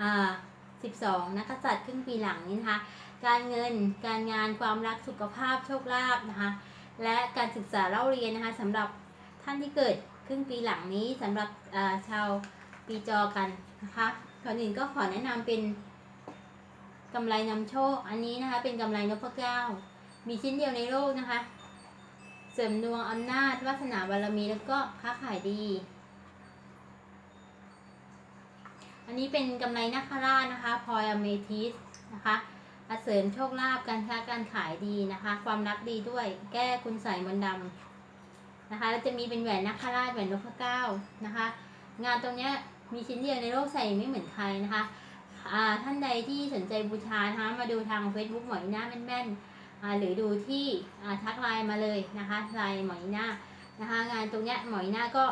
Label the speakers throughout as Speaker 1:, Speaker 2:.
Speaker 1: อ่า12นักษัตริย์ครึ่งปีหลังนี้นะคะ การเงิน การงานความรักสุขภาพโชคลาภนะคะ และการศึกษาเล่าเรียนนะคะสำหรับท่านที่เกิดครึ่งปีหลังนี้สำหรับาชาวปีจอกันนะคะก่อนอื่นก็ขอแนะนำเป็นกำไรนำโชค อันนี้นะคะ เป็นกำไรนพเก้า มีชิ้นเดียวในโลกนะคะ เสริมดวงอำนาจวาสนาบารมีแล้วก็ค้าขายดี อันนี้เป็นกำไรนาคราชนะคะพลอยอเมทิสนะคะอาเสริมโชคลาภการค้าการขายดีนะคะ ความรักดีด้วย แก้คุณใส่มนดำนะคะแล้วจะมีเป็นแหวนนาคราชแหวนนพเก้านะคะ งานตรงนี้มีชิ้นเดียวในโลกใส่ไม่เหมือนใครนะคะอ่าท่านใดที่สนใจบูชานะคะมาดูทาง Facebook หมอยหน้าแม่นๆอ่าหรือดูที่อ่าทักไลน์มาเลยนะคะไลน์หมอยหน้านะคะ งานตรงนี้หมอยหน้าก็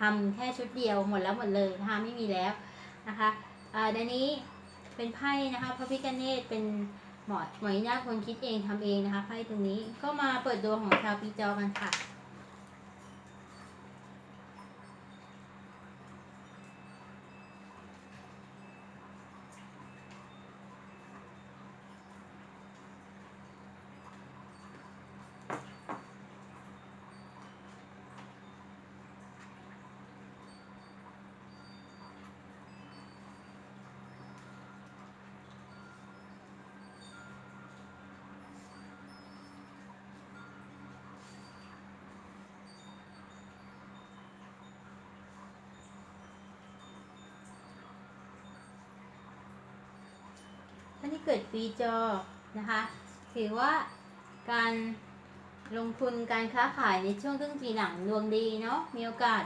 Speaker 1: ทำแค่ชุดเดียวหมดแล้วหมดเลยนะคะไม่มีแล้ว นะคะอ่าเดี๋ยวนี้เป็นไพ่นะคะพระพิฆเนศเป็นหมอหมอยนาคนคิดเองทำเองนะคะไพ่ตรงนี้ก็มาเปิดดวงของชาวปีจอกันค่ะ ที่เกิดปีจอนะคะ ถือว่าการลงทุนการค้าขายในช่วงครึ่งปีหลังดวงดีเนาะ มีโอกาส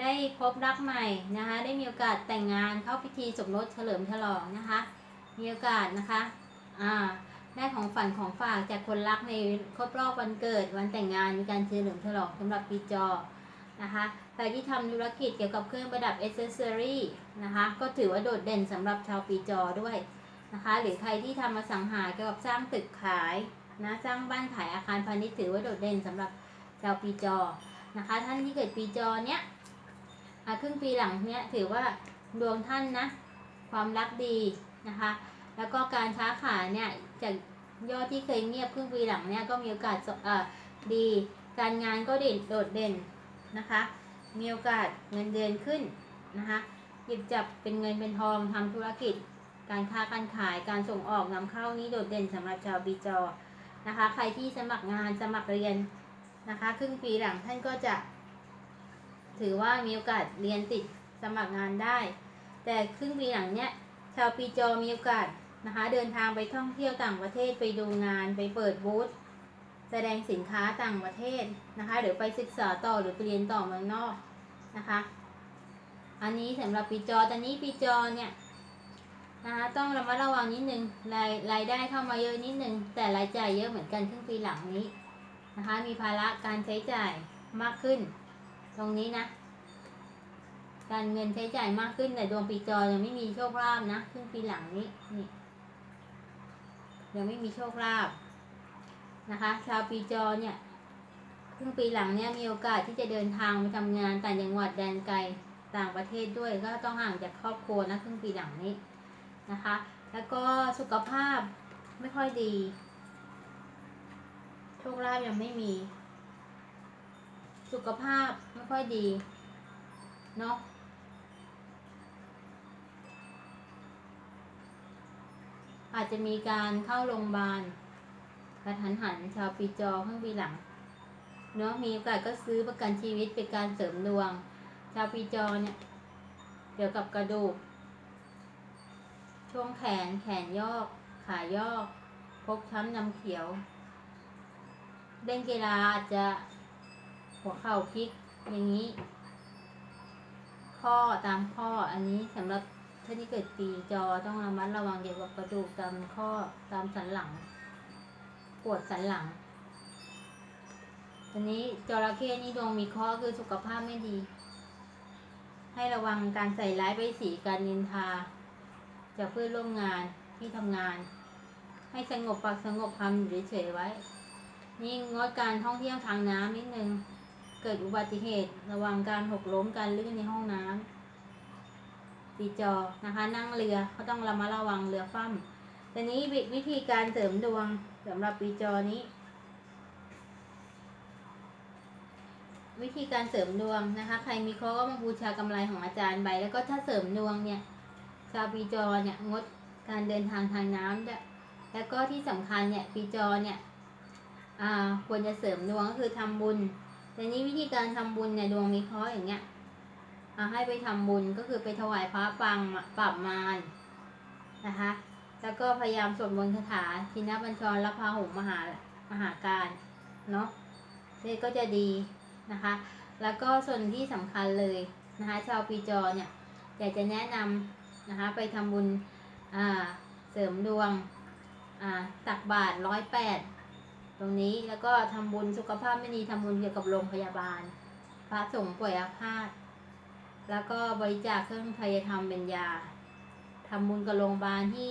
Speaker 1: ได้พบรักใหม่นะคะ ได้มีโอกาสแต่งงานเข้าพิธีสมรสเฉลิมฉลองนะคะ มีโอกาสนะคะ อ่า ได้ของฝันของฝากจากคนรักในครบรอบวันเกิดวันแต่งงานมีการเฉลิมฉลองสำหรับปีจอนะคะใครที่ทำธุรกิจเกี่ยวกับเครื่องประดับเอเซสซอรี่นะคะ ก็ถือว่าโดดเด่นสำหรับชาวปีจอด้วย นะคะ หรือใครที่ทำมาสังหาเกี่ยวกับสร้างตึกขายนะสร้างบ้านขายอาคารพาณิชย์ถือว่าโดดเด่นสำหรับชาวปีจอนะคะ ท่านที่เกิดปีจอเนี้ยครึ่งปีหลังเนี้ยถือว่าดวงท่านนะ ความรักดีนะคะ แล้วก็การค้าขายเนี่ยจากยอดที่เคยเงียบครึ่งปีหลังเนี่ยก็มีโอกาสสเอ่อดี การงานก็เด่นโดดเด่นนะคะ มีโอกาสเงินเดือนขึ้นนะคะหยิบจับเป็นเงินเป็นทองทำธุรกิจ การค้าการขายการส่งออกนำเข้านี้โดดเด่นสำหรับชาวบีจอนะคะ ใครที่สมัครงานสมัครเรียนนะคะ ครึ่งปีหลังท่านก็จะ ถือว่ามีโอกาสเรียนติดสมัครงานได้ แต่ครึ่งปีหลังเนี้ยชาวปีจอมีโอกาสนะคะ เดินทางไปท่องเที่ยวต่างประเทศไปดูงานไปเปิดบูธแสดงสินค้าต่างประเทศนะคะ หรือไปศึกษาต่อหรือไปเรียนต่อเมืองนอกนะคะ อันนี้สำหรับปีจอตอนนี้ปีจอเนี่ย นะคะต้องระมัดระวังนิดนึงรายรายได้เข้ามาเยอะนิดนึงแต่รายจ่ายเยอะเหมือนกันครึ่งปีหลังนี้นะคะ มีภาระการใช้จ่ายมากขึ้น ตรงนี้นะ การเงินใช้จ่ายมากขึ้นแต่ดวงปีจอยังไม่มีโชคลาภนะครึ่งปีหลังนี้นี่ยังไม่มีโชคลาภนะคะ ชาวปีจอเนี่ยครึ่งปีหลังเนี่ยมีโอกาสที่จะเดินทางไปทำงานต่างจังหวัดแดนไกลต่างประเทศด้วยก็ต้องห่างจากครอบครัวนะครึ่งปีหลังนี้ นะคะ แล้วก็สุขภาพไม่ค่อยดี โชคลาภยังไม่มี สุขภาพไม่ค่อยดี เนาะอาจจะมีการเข้าโรงพยาบาลกระทันหันชาวปีจอข้างปีหลัง เนาะมีโอกาสก็ซื้อประกันชีวิตเป็นการเสริมดวง ชาวปีจอเนี่ย เกี่ยวกับกระดูก ช่วงแขนแขนยอก ขายอกพกช้ำน้ำเขียว เล่นกีฬาอาจจะหัวเข่าพลิกอย่างนี้ ข้อตามข้ออันนี้สำหรับท่านที่เกิดปีจอต้องระมัดระวังเกี่ยวกับกระดูกตามข้อตามสันหลัง ปวดสันหลังทีนี้จระเข้นี่ดวงมีข้อคือสุขภาพไม่ดี ให้ระวังการใส่ร้ายใบสีการนินทา จากเพื่อนร่วมงานที่ทำงาน ให้สงบปากสงบคำอยู่เฉยๆไว้ นี่งดการท่องเที่ยวทางน้ำนิดนึง เกิดอุบัติเหตุระวังการหกล้มการลื่นในห้องน้ปีจอนะคะ นั่งเรือเขาต้องระมัดระวังเรือคว่ำทีนี้วิธีการเสริมดวงสำหรับปีจอนี้วิธีการเสริมดวงนะคะ ใครมีเคราะห์ก็มาบูชากำไรของอาจารย์ใบแล้วก็ถ้าเสริมดวงเนี่ย ชาวปีจอเนี่ยงดการเดินทางทางน้ำด้วยแล้วก็ที่สำคัญเนี่ยปีจอเนี่ยอ่าควรจะเสริมดวงก็คือทำบุญ แต่นี้วิธีการทำบุญเนี่ยดวงมีคราะห์อย่างเงี้ยอ่าให้ไปทำบุญก็คือไปถวายพระปังปรับมารนะคะ แล้วก็พยายามสวดมนต์คาถาทินบัญชรรับพาหุมมหามหาการเนาะนี่ก็จะดีนะคะ แล้วก็ส่วนที่สำคัญเลยนะคะ ชาวปีจอเนี่ยอยากจะแนะนำ นะคะไปทำบุญเสริมดวงตักบาตรร้อยแปดตรงนี้แล้วก็ทำบุญสุขภาพไม่ดีทำบุญเกี่ยวกับโรงพยาบาล พระสงฆ์ป่วยอาพาธแล้วก็บริจาคเครื่องไทยธรรมเป็นยาทำบุญกับโรงพยาบาลที่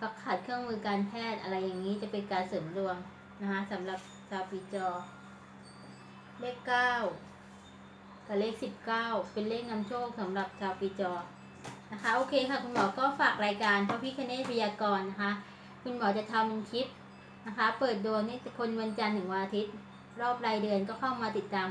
Speaker 1: ฟักขัดเครื่องมือการแพทย์อะไรอย่างนี้จะเป็นการเสริมดวงนะคะสำหรับชาวปีจอ เลขเก้ากับเลขสิบเก้าเป็นเลขนำโชคสำหรับชาวปีจอ นะคะโอเคค่ะคุณหมอก็ฝากรายการพระพิคเนตพยากรณ์นะคะ คุณหมอจะทำคลิปนะคะ เปิดดวงนี่คนวันจันทร์ถึงวันอาทิตย์ รอบรายเดือนก็เข้ามาติดตามมา